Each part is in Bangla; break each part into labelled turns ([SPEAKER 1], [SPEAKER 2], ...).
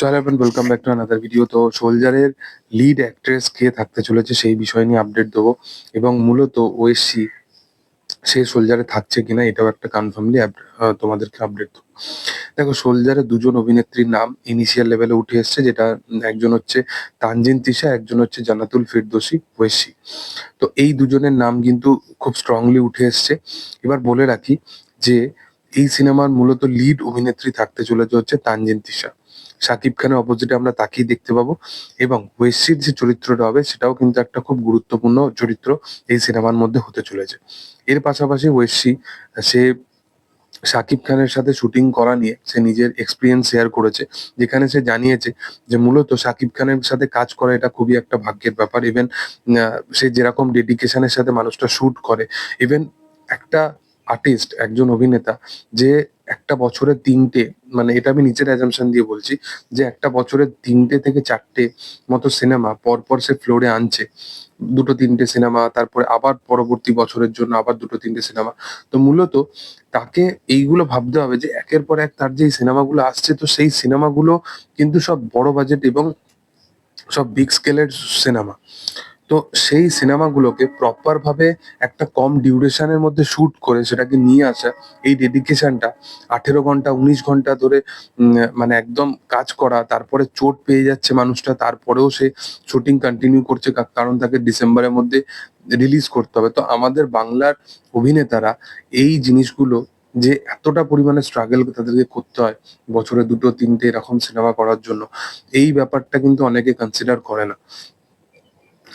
[SPEAKER 1] Hello welcome back to another video তো সোলজারের লিড অ্যাক্ট্রেস কে থাকতে চলেছে সেই বিষয় নিয়ে আপডেট দেবো। এবং মূলত ওএসসি সে সোলজারে থাকছে কিনা এটাও একটা কনফার্মলি তোমাদেরকে আপডেট দেবো। দেখো সোলজারের দুজন অভিনেত্রীর নাম ইনিশিয়াল লেভেলে উঠে এসছে, যেটা একজন হচ্ছে তানজিন তিশা, একজন হচ্ছে জানাতুল ফিরদোসি ওয়েসি তো এই দুজনের নাম কিন্তু খুব স্ট্রংলি উঠে এসছে। এবার বলে রাখি যে এই সিনেমার মূলত লিড অভিনেত্রী থাকতে চলেছে হচ্ছে তানজিন তিশা। শাকিব খানের অপোজিটে আমরা তাকেই দেখতে পাবো এবং ওয়েসির যে চরিত্রটা হবে সেটাও কিন্তু একটা খুব গুরুত্বপূর্ণ চরিত্র এই সিনেমার মধ্যে হতে চলেছে। এর পাশাপাশি ওয়েসি সে শাকিব খানের সাথে শুটিং করা নিয়ে সে নিজের এক্সপিরিয়েন্স শেয়ার করেছে, যেখানে সে জানিয়েছে যে মূলত শাকিব খানের সাথে কাজ করা এটা খুবই একটা ভাগ্যের ব্যাপার। ইভেন সে যেরকম ডেডিকেশনের সাথে মানুষটা শুট করে ইভেন একটা আর্টিস্ট একজন অভিনেতা, যে একটা বছরে তিনটে মানে এটা আমি নিজের অ্যাজামশন দিয়ে বলছি যে একটা বছরে তিনটে থেকে চারটে মতো সিনেমা পরপর সে ফ্লোরে আনছে। দুটো তিনটে সিনেমা তারপরে আবার পরবর্তী বছরের জন্য আবার দুটো তিনটে সিনেমা তো মূলত তাকে এইগুলো ভাবতে হবে যে একের পর এক তার যে সিনেমাগুলো আসছে, তো সেই সিনেমাগুলো কিন্তু সব বড় বাজেট এবং সব বিগ স্কেলের সিনেমা তো সেই সিনেমাগুলোকে প্রপার ভাবে একটা কম ডিউরেশনের মধ্যে শুট করে সেটাকে নিয়ে আসা, এই ডেডিকেশনটা আঠেরো ঘণ্টা, উনিশ ঘণ্টা ধরে মানে একদম কাজ করা, তারপরে চোট পেয়ে যাচ্ছে মানুষটা, তারপরেও সে শুটিং কন্টিনিউ করছে কারণ তাকে ডিসেম্বরের মধ্যে রিলিজ করতে হবে। তো আমাদের বাংলার অভিনেতারা এই জিনিসগুলো যে এতটা পরিমাণে স্ট্রাগল তাদেরকে করতে হয় বছরে দুটো, তিনটে এরকম সিনেমা করার জন্য, এই ব্যাপারটা কিন্তু অনেকে কনসিডার করে না।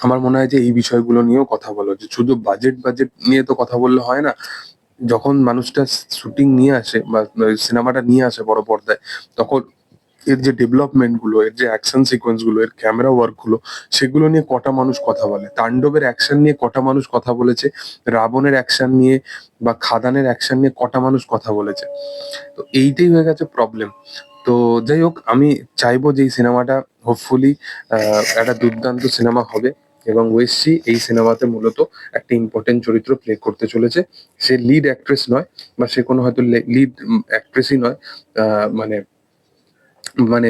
[SPEAKER 1] আমার মনে হয় যে এই বিষয়গুলো নিয়েও কথা বলো। যে শুধু বাজেট বাজেট নিয়ে তো কথা বললে হয় না। যখন মানুষটা শুটিং নিয়ে আসে বা সিনেমাটা নিয়ে আসে বড় পর্দায়, তখন এর যে ডেভেলপমেন্টগুলো, এর যে অ্যাকশন সিকোয়েন্সগুলো, এর ক্যামেরা ওয়ার্কগুলো, সেগুলো নিয়ে কটা মানুষ কথা বলে? তাণ্ডবের অ্যাকশন নিয়ে কটা মানুষ কথা বলেছে? রাবণের অ্যাকশন নিয়ে বা খাদানের অ্যাকশন নিয়ে কটা মানুষ কথা বলেছে? তো এইটাই হয়ে গেছে প্রবলেম তো যাই হোক, আমি চাইব যে এই সিনেমাটা হোপফুলি একটা দুর্দান্ত সিনেমা হবে। এবং ওয়েসি এই সিনেমাতে মূলত একটা ইম্পর্টেন্ট চরিত্র প্লে করতে চলেছে। সে লিড অ্যাক্ট্রেস নয়, বা সে কোনো হয়তো লিড অ্যাক্ট্রেসই নয় মানে মানে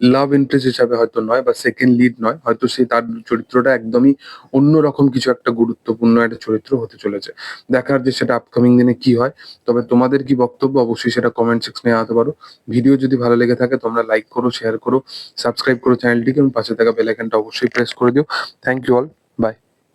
[SPEAKER 1] লাভ ইন্টারেস্ট হিসাবে হয়তো নয় বা সেকেন্ড লিড নয়, হয়তো সে তার চরিত্রটা একদমই অন্যরকম কিছু একটা গুরুত্বপূর্ণ একটা চরিত্র হতে চলেছে। দেখার যে সেটা আপকামিং দিনে কি হয়, তবে তোমাদের কি বক্তব্য, অবশ্যই সেটা কমেন্ট সেকশনে আনতে পারো। ভিডিও যদি ভালো লেগে থাকে, তোমরা লাইক করো শেয়ার করো সাবস্ক্রাইব করো চ্যানেলটিকে এবং পাশে থাকা বেলাইকনটা অবশ্যই প্রেস করে দিও। Thank you all by